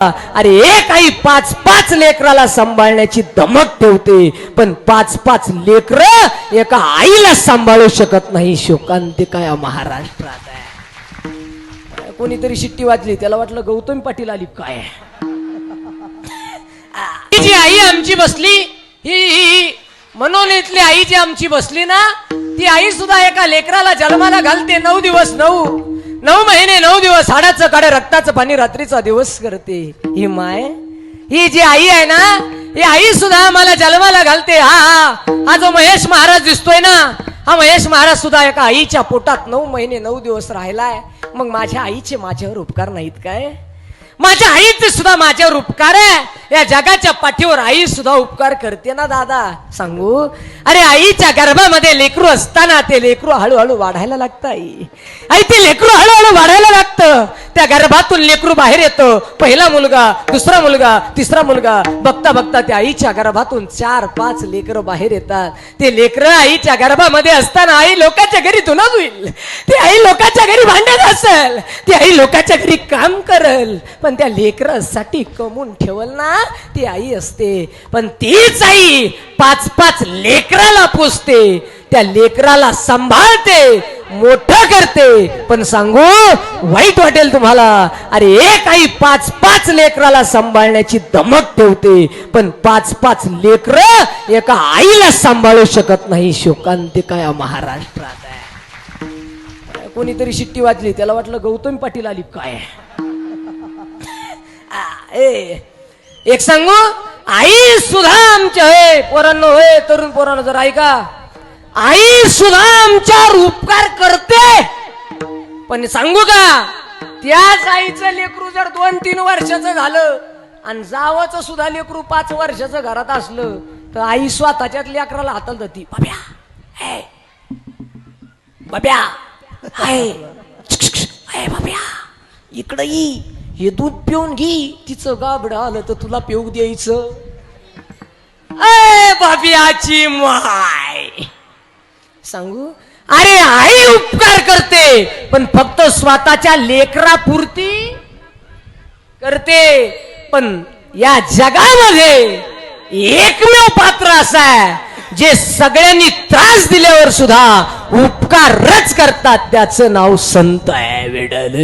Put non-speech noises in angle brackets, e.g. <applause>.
अरे एक आई पाच पाच लेकराला सांभाळण्याची धमक ठेवते पण पाच पाच लेकर एका आईला सांभाळू शकत नाही. शोकांतिका या महाराष्ट्रात आहे? कोणीतरी शिट्टी वाजली त्याला वाटलं गौतम पाटील आली काय? जी आई आमची बसली ही ही ही मनोनीतली आई जी आमची बसली ना ती आई सुद्धा एका लेकराला जन्माला घालते नऊ दिवस नऊ. नऊ महिने नऊ दिवस हाडाचं काढे रक्ताचं पाणी रात्रीचा दिवस करते. ही माय ही जी आई आहे ना ही आई सुद्धा मला जन्माला घालते. हा हा हा जो महेश महाराज दिसतोय ना हा महेश महाराज सुद्धा एका आईच्या पोटात नऊ महिने नऊ दिवस राहिलाय. मग माझ्या आईचे माझ्यावर उपकार नाहीत काय? माझ्या आईचे सुद्धा माझ्यावर उपकार आहे. या जगाच्या पाठीवर आई सुद्धा उपकार करते ना दादा? सांगू? अरे आईच्या गर्भामध्ये लेकरू असताना ते लेकरू हळूहळू वाढायला लागतं आई आई ते लेकरू हळू त्या गर्भातून लेकरू बाहेर येतं. पहिला मुलगा दुसरा मुलगा तिसरा मुलगा. बघता बघता त्या आईच्या गर्भातून चार पाच लेकरं बाहेर येतात. ते लेकरं आईच्या गर्भामध्ये असताना आई लोकांच्या घरी धुणं होईल ती आई लोकांच्या घरी भांडत असेल. ती आई लोकांच्या घरी काम करल. पण त्या लेकरासाठी कमवून ठेवल ना ती आई असते. पण तीच आई पाच पाच लेकराला पोसते. त्या लेकराला सांभाळते. मोठं करते. पण सांगू वाईट वाटेल तुम्हाला. अरे एक आई पाच पाच लेकराला सांभाळण्याची धमक ठेवते. पण पाच पाच लेकर एका आईला सांभाळू शकत नाही. शोकांतिका या महाराष्ट्रात आहे. कोणीतरी शिट्टी वाजली. त्याला वाटलं गौतम पाटील आली. काय? <laughs> ए एक सांगू? आई सुद्धा आमच्या होय पोरांनो होय तरुण पोरांनो जर ऐका. आई सुद्धा आमच्यावर उपकार करते. पण सांगू का त्याच आईचं लेकरू जर दोन तीन वर्षाचं झालं आणि जावाचं सुद्धा लेकरू पाच वर्षाचं घरात असलं तर आई स्वतःच्याच लेकराला हाताला जाती बब्या हे बाब्या हाय. इकडं ये. हे दूध पिऊन घे. तिचं गाबड आलं तर तुला पिऊ द्यायचं. अय बाबियाची माय सांगू? अरे आई उपकार करते पण फक्त स्वतःच्या लेकरापुरती करते. पण या जगामध्ये एकमेव पात्र असा आहे जे सगळ्यांनी त्रास दिल्यावर सुद्धा उपकारच करतात. त्याचं नाव संत आहे वेडल